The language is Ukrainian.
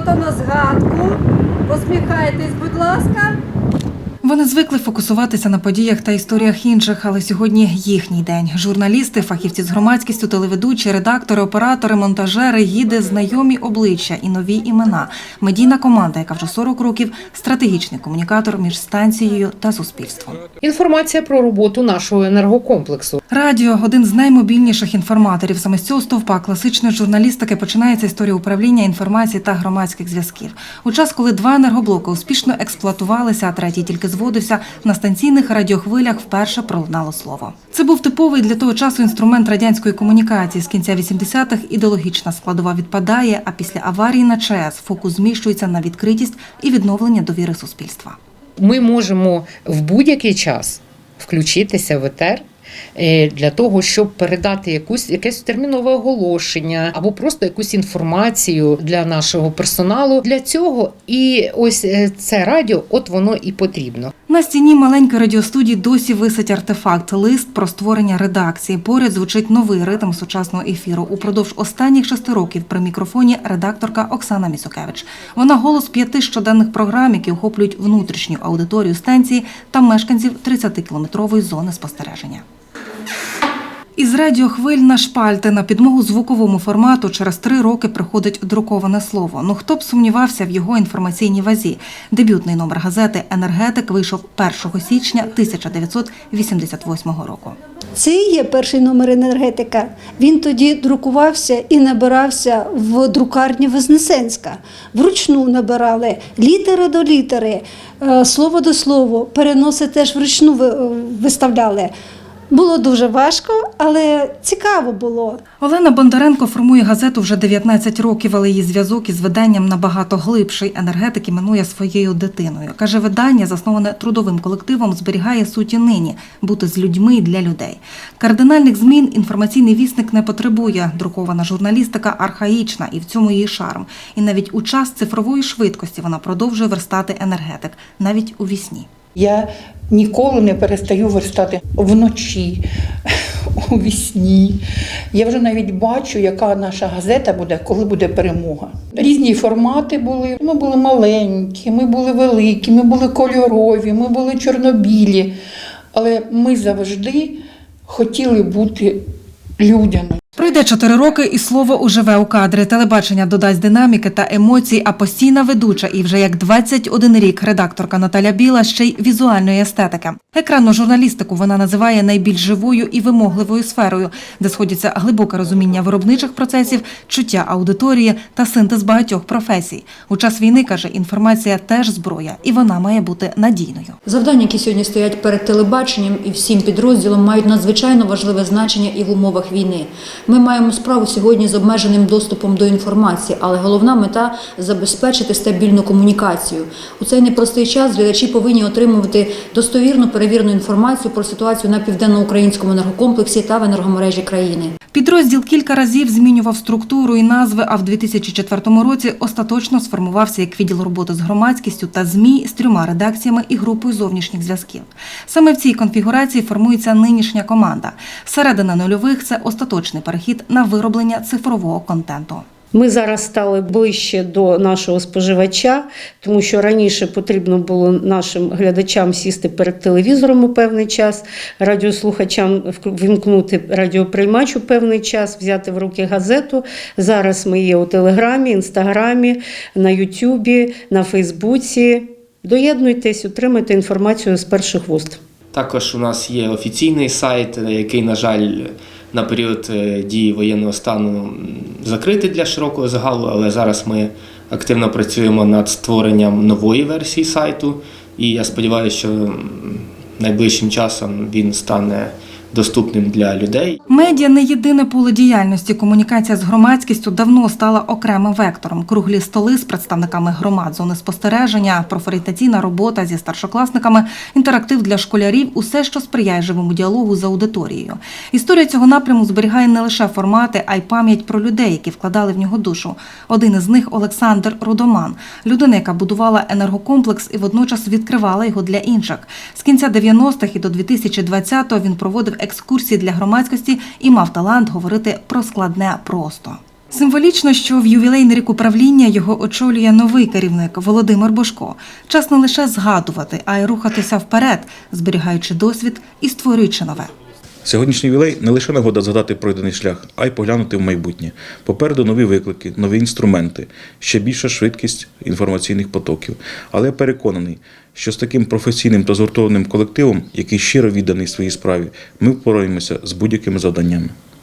фото на згадку. Посміхайтесь, будь ласка. Вони звикли фокусуватися на подіях та історіях інших, але сьогодні їхній день. Журналісти, фахівці з громадськістю, телеведучі, редактори, оператори, монтажери, гіди, знайомі обличчя і нові імена. Медійна команда, яка вже 40 років, стратегічний комунікатор між станцією та суспільством. Інформація про роботу нашого енергокомплексу. Радіо один з наймобільніших інформаторів. Саме з цього стовпа класичної журналістики починається історія управління інформації та громадських зв'язків. У час, коли два енергоблоки успішно експлуатувалися, а третій тільки зводився, на станційних радіохвилях вперше пролунало слово. Це був типовий для того часу інструмент радянської комунікації. З кінця 80-х ідеологічна складова відпадає. А після аварії на ЧАЕС фокус зміщується на відкритість і відновлення довіри суспільства. Ми можемо в будь-який час включитися в етер. Е, Для того щоб передати якусь якесь термінове оголошення або просто якусь інформацію для нашого персоналу. Для цього і ось е, це радіо, от воно і потрібно. На стіні маленької радіостудії досі висить артефакт лист про створення редакції. Поряд звучить новий ритм сучасного ефіру. Упродовж останніх шести років при мікрофоні редакторка Оксана Місукевич. Вона голос п'яти щоденних програм, які охоплюють внутрішню аудиторію станції та мешканців 30-кілометрової зони спостереження. Із радіохвиль на шпальти на підмогу звуковому формату через три роки приходить друковане слово. Ну хто б сумнівався в його інформаційній вазі? Дебютний номер газети Енергетик вийшов 1 січня 1988 року. Це і є перший номер енергетика. Він тоді друкувався і набирався в друкарні Вознесенська. Вручну набирали літери до літери, е, слово до слова, переноси теж вручну е, виставляли. Було дуже важко, але цікаво було. Олена Бондаренко формує газету вже 19 років, але її зв'язок із виданням набагато глибший. Енергетик іменує своєю дитиною. Каже, видання, засноване трудовим колективом, зберігає суті нині бути з людьми і для людей. Кардинальних змін інформаційний вісник не потребує. Друкована журналістика архаїчна, і в цьому її шарм. І навіть у час цифрової швидкості вона продовжує верстати енергетик, навіть у вісні. Я ніколи не перестаю верстати вночі, у вісні. Я вже навіть бачу, яка наша газета буде, коли буде перемога. Різні формати були. Ми були маленькі, ми були великі, ми були кольорові, ми були чорнобілі. Але ми завжди хотіли бути людяними. Пройде чотири роки, і слово уживе у кадри. Телебачення додасть динаміки та емоцій, а постійна ведуча і вже як 21 рік редакторка Наталя Біла ще й візуальної естетики. Екранну журналістику вона називає найбільш живою і вимогливою сферою, де сходяться глибоке розуміння виробничих процесів, чуття аудиторії та синтез багатьох професій. У час війни каже, інформація теж зброя, і вона має бути надійною. Завдання, які сьогодні стоять перед телебаченням і всім підрозділом, мають надзвичайно важливе значення і в умовах війни. Ми маємо справу сьогодні з обмеженим доступом до інформації, але головна мета забезпечити стабільну комунікацію. У цей непростий час глядачі повинні отримувати достовірну перевірену інформацію про ситуацію на південноукраїнському енергокомплексі та в енергомережі країни. Підрозділ кілька разів змінював структуру і назви, а в 2004 році остаточно сформувався як відділ роботи з громадськістю та ЗМІ з трьома редакціями і групою зовнішніх зв'язків. Саме в цій конфігурації формується нинішня команда. Середина нульових це остаточний перехід на вироблення цифрового контенту. Ми зараз стали ближче до нашого споживача, тому що раніше потрібно було нашим глядачам сісти перед телевізором у певний час, радіослухачам вімкнути радіоприймач у певний час, взяти в руки газету. Зараз ми є у Телеграмі, Інстаграмі, на Ютубі, на Фейсбуці. Доєднуйтесь, отримайте інформацію з перших вуст. Також у нас є офіційний сайт, який, на жаль, на період е, дії воєнного стану закрити для широкого загалу, але зараз ми активно працюємо над створенням нової версії сайту, і я сподіваюся, що найближчим часом він стане доступним для людей. Медіа не єдине поле діяльності. Комунікація з громадськістю давно стала окремим вектором. Круглі столи з представниками громад, зони спостереження, профорієнтаційна робота зі старшокласниками, інтерактив для школярів усе, що сприяє живому діалогу з аудиторією. Історія цього напряму зберігає не лише формати, а й пам'ять про людей, які вкладали в нього душу. Один із них Олександр Рудоман, людина, яка будувала енергокомплекс і водночас відкривала його для інших. З кінця 90-х і до 2020-го він проводив екскурсії для громадськості і мав талант говорити про складне просто. Символічно, що в ювілейний рік управління його очолює новий керівник Володимир Бошко. Час не лише згадувати, а й рухатися вперед, зберігаючи досвід і створюючи нове. Сьогоднішній ювілей не лише нагода згадати пройдений шлях, а й поглянути в майбутнє. Попереду нові виклики, нові інструменти, ще більша швидкість інформаційних потоків. Але я переконаний, що з таким професійним та згуртованим колективом, який щиро відданий своїй справі, ми впораємося з будь-якими завданнями.